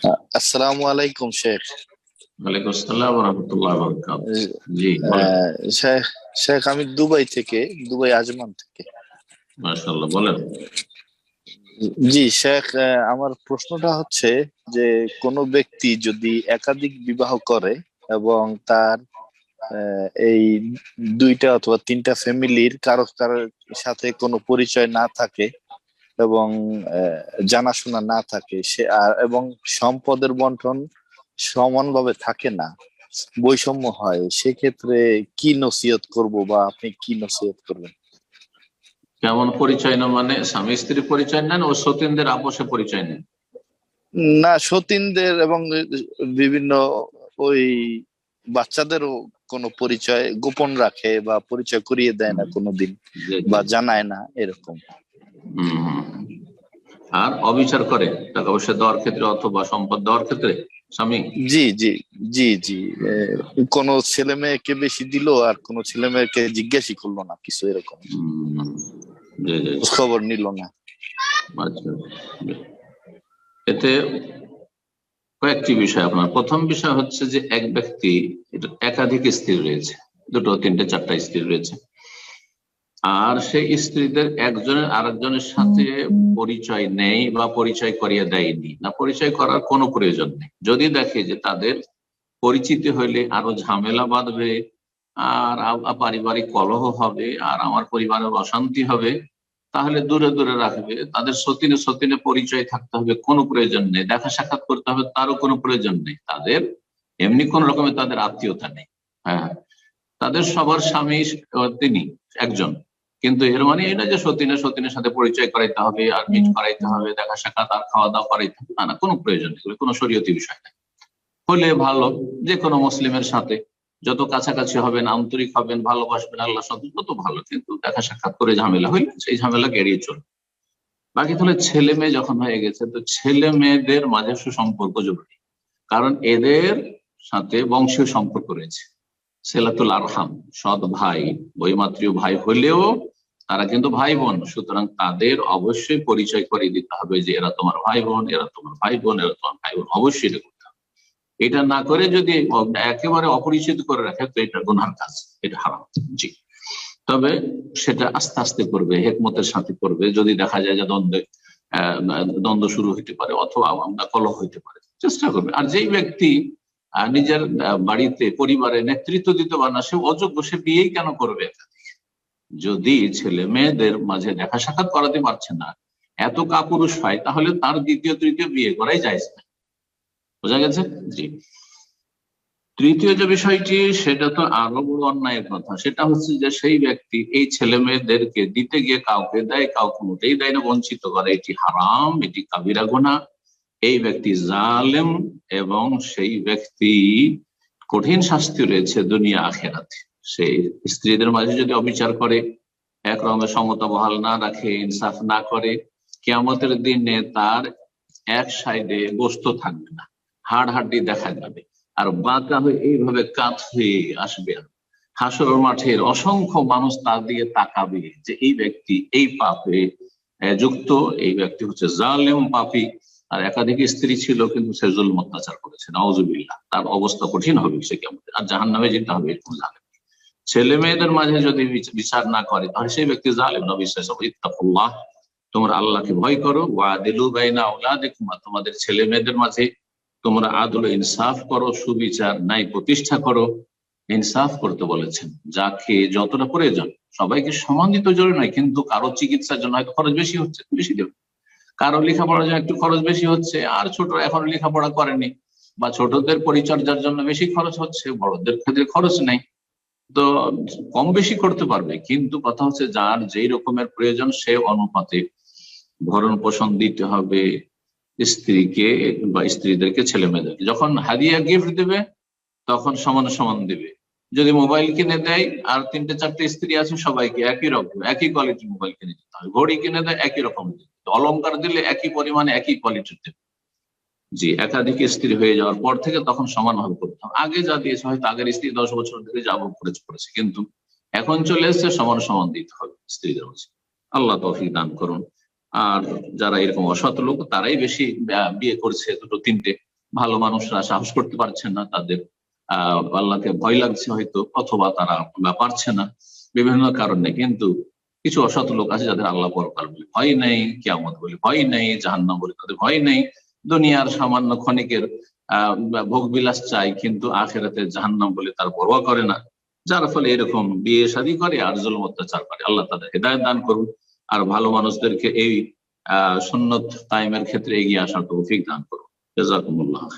আসসালামু আলাইকুম শেখ। ওয়ালাইকুম আসসালাম রহমতুল্লাহ জি আহ, শেখ শেখ আমি দুবাই থেকে দুবাই আজমান থেকে। মাশাআল্লাহ বলেন। জি শেখ আমার প্রশ্নটা হচ্ছে যে কোনো ব্যক্তি যদি একাধিক বিবাহ করে এবং তার এই দুইটা অথবা তিনটা ফ্যামিলির কারও কারোর সাথে কোনো পরিচয় না থাকে এবং জানাশোনা না থাকে সে আর এবং সম্পদের বন্টন সমানভাবে থাকে না বৈষম্য হয় সেক্ষেত্রে কি নসিহত করব বা আপনি কি নসিহত করবেন কেমন পরিচয় না মানে স্বামী স্ত্রী পরিচয় নেন ও সতীনদের আপোষে পরিচয় নেন না সতীনদের এবং বিভিন্ন ওই বাচ্চাদেরও কোনো পরিচয় গোপন রাখে বা পরিচয় করিয়ে দেয় না কোনোদিন। বা জানায় না এরকম। আর অবিচার করে টাকা পয়সা দেওয়ার ক্ষেত্রে অথবা সম্পদ দেওয়ার ক্ষেত্রে স্বামী? জি জি জি জি। কোনো ছেলে মেয়েকে বেশি দিল আর কোনো ছেলে মেয়েকে জিজ্ঞাসা করল না কিছু এরকম। খবর নিল না। আচ্ছা এতে কয়েকটি বিষয় আপনার। প্রথম বিষয় হচ্ছে যে এক ব্যক্তি একাধিক স্ত্রী রয়েছে। দুটো তিনটে চারটা স্ত্রী রয়েছে। আর সে স্ত্রীদের একজনের আরেকজনের সাথে পরিচয় নেই বা পরিচয় করিয়ে দেয়নি। না, পরিচয় করার কোনো প্রয়োজন নেই। যদি দেখে যে তাদের পরিচিতি হইলে আরও ঝামেলা বাঁধবে, আর পারিবারিক কলহ হবে, আর আমার পরিবারের অশান্তি হবে, তাহলে দূরে দূরে রাখবে। তাদের সতীনে সতীনে পরিচয় থাকতে হবে, কোনো প্রয়োজন নেই। দেখা সাক্ষাৎ করতে হবে, তারও কোনো প্রয়োজন নেই। তাদের এমনি কোন রকমের তাদের আত্মীয়তা নেই। হ্যাঁ। তাদের সবার স্বামী, তিনি একজন। কিন্তু এর মানে এই না যে সতীনে সতীনের সাথে পরিচয় করাইতে হবে আর মিট করাইতে হবে দেখা সাক্ষাৎ আর খাওয়া দাওয়া করাইতে হবে। না না কোনো প্রয়োজন নেই কোনো শরীয়তি বিষয় নেই। হলে ভালো যে কোনো মুসলিমের সাথে। যত কাছাকাছি হবেন আন্তরিক হবেন ভালোবাসবেন আল্লাহ সাথে তত ভালো। কিন্তু দেখা সাক্ষাৎ করে ঝামেলা হইলে সেই ঝামেলা এড়িয়ে চলবে বাকি তাহলে ছেলে মেয়ে যখন হয়ে গেছে তো ছেলে মেয়েদের মাঝে সুসম্পর্ক জরুরি। কারণ এদের সাথে বংশীয় সম্পর্ক রয়েছে। সেলাতুল আরহাম। সৎ ভাই বইমাত্রীয় ভাই হলেও তারা কিন্তু ভাই বোন সুতরাং তাদের অবশ্যই পরিচয় করে দিতে হবে যে এরা তোমার ভাই বোন এরা তোমার ভাই বোন এরা তোমার ভাই বোন অবশ্যই করতে হবে। এটা না করে যদি একেবারে অপরিচিত করে রাখে, তো এটা গুনহার কাজ, এটা হারাম। জি। তবে সেটা আস্তে আস্তে করবে, হেকমতের সাথে করবে। যদি দেখা যায় যে দ্বন্দ্বে দ্বন্দ্ব শুরু হইতে পারে অথবা আমরা কলহ হইতে পারে, চেষ্টা করবে। আর যেই ব্যক্তি নিজের বাড়িতে পরিবারে নেতৃত্ব দিতে পারে না, সে অযোগ্য, সে বিয়েই কেন করবে? যদি ছেলে মেয়েদের মাঝে দেখা সাক্ষাৎ করাতে পারছে না, এত কাপুরুষ হয় তাহলে তার দ্বিতীয়, তৃতীয় বিয়ে করাই যায় না। বোঝা গেছে? জি। তৃতীয় যে বিষয়টি, সেটা তো আরও বড় অন্যায়ের কথা। সেটা হচ্ছে যে সেই ব্যক্তি এই ছেলে মেয়েদেরকে দিতে গিয়ে কাউকে দেয়, কাউকে মোটেই দেয় না, বঞ্চিত করে। এটি হারাম, এটি কাবিরা গোনা। এই ব্যক্তি জালেম এবং সেই ব্যক্তি কঠিন শাস্তি রয়েছে দুনিয়া আখেরাতে। সেই স্ত্রীদের মাঝে যদি অবিচার করে, এক রকমের সমতা বহাল না রাখে, ইনসাফ না করে, কেয়ামতের দিনে তার এক সাইডে গোস্ত থাকবে না হাড় হাড্ডি দেখা যাবে। আর বাঁকা হয়ে এইভাবে কাত হয়ে আসবে হাসর মাঠের অসংখ্য মানুষ তার দিকে তাকাবে যে এই ব্যক্তি এই পাপে যুক্ত। এই ব্যক্তি হচ্ছে জালেম পাপী। আর একাধিক স্ত্রী ছিল কিন্তু সে জুলম অত্যাচার করেছে নওয়াজুবিল্লাহ তার অবস্থা কঠিন হবে সে কেমন আর জাহান নামে যেতে হবে এরকম ছেলে মেয়েদের মাঝে যদি বিচার না করে, তাহলে সেই ব্যক্তি জালেম, নবী ইত্তাকুল্লাহ, তোমরা আল্লাহকে ভয় করো ওয়া দিলু বাইনা আওলাদিকুম, আর তোমাদের ছেলে মেয়েদের মাঝে তোমরা আদল ইনসাফ করো, সুবিচার নাই প্রতিষ্ঠা করো। ইনসাফ করতে বলেছেন, যাকে যতটা প্রয়োজন, সবাইকে সমান দিতে জরুরি নয়, কিন্তু কারও চিকিৎসার জন্য হয়তো খরচ বেশি হচ্ছে, বেশি দেবে। কারও লেখাপড়ার জন্য একটু খরচ বেশি হচ্ছে, আর ছোট এখন লেখাপড়া করেনি। বা ছোটদের পরিচর্যার জন্য বেশি খরচ হচ্ছে, বড়দের ক্ষেত্রে খরচ নেই। তো কম বেশি করতে পারবে, কিন্তু কথা হচ্ছে যার যেই রকমের প্রয়োজন সে অনুপাতে ভরণ পোষণ দিতে হবে স্ত্রীকে বা স্ত্রীদেরকে ছেলে মেয়েদেরকে যখন হাদিয়া গিফট দেবে, তখন সমান সমান দেবে। যদি মোবাইল কিনে দেয়, আর তিনটে চারটে স্ত্রী আছে সবাইকে একই রকম, একই কোয়ালিটির মোবাইল কিনে দিতে হবে। ঘড়ি কিনে দেয়, একই রকম দিতে হবে। অলংকার দিলে একই পরিমাণে একই কোয়ালিটির দেবে জি, একাধিক স্ত্রী হয়ে যাওয়ার পর থেকে তখন সমানভাবে করতে হবে। আগে যা দিয়েছে হয়তো আগের স্ত্রী দশ বছর ধরে যা ভোগ করেছে কিন্তু এখন চলে এসছে সমান সমান দিতে হবে স্ত্রীদের মাঝে। আল্লাহ তৌফিক দান করুন। আর যারা এরকম অসৎ লোক, তারাই বেশি বিয়ে করছে দুটো, তিনটে। ভালো মানুষরা সাহস করতে পারছেন না তাদের। আহ, আল্লাহকে ভয় লাগছে হয়তো, অথবা তারা পারছে না। বিভিন্ন কারণে। কিন্তু কিছু অসৎ লোক আছে যাদের আল্লাহ পরকাল বলে ভয় নেই, কিয়ামত বলে ভয় নেই, জাহান্নাম বলে তাদের ভয় নেই। দুনিয়ার সামান্য ক্ষণিকের ভোগ বিলাস চাই, কিন্তু আখেরাতে জাহান্নাম বলে তার পরোয়া করে না। যার ফলে এরকম বিয়ে শাদী করে আর জুলম অত্যাচার করে। আল্লাহ তাদের হেদায়ত দান করুন আর ভালো মানুষদেরকে এই, আহ, সুন্নত টাইমের ক্ষেত্রে এগিয়ে আসার তৌফিক দান করুন। জাজাকুমুল্লাহ।